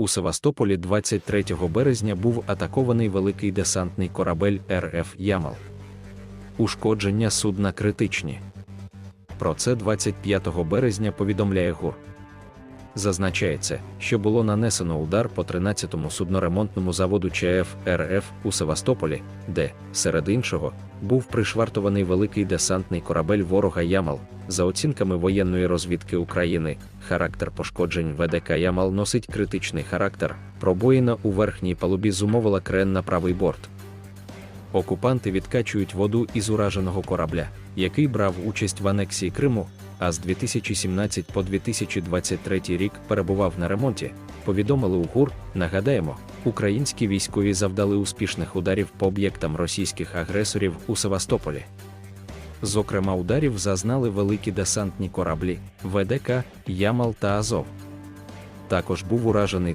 У Севастополі 23 березня був атакований великий десантний корабель РФ Ямал. Ушкодження судна критичні. Про це 25 березня повідомляє ГУР. Зазначається, що було нанесено удар по 13-му судноремонтному заводу ЧАЕФ РФ у Севастополі, де, серед іншого, був пришвартований великий десантний корабель ворога Ямал. За оцінками воєнної розвідки України, характер пошкоджень ВДК Ямал носить критичний характер. Пробоїна у верхній палубі зумовила крен на правий борт. Окупанти відкачують воду із ураженого корабля, який брав участь в анексії Криму, а з 2017 по 2023 рік перебував на ремонті. Повідомили у ГУР. Нагадаємо, українські військові завдали успішних ударів по об'єктам російських агресорів у Севастополі. Зокрема, ударів зазнали великі десантні кораблі ВДК, Ямал та Азов. Також був уражений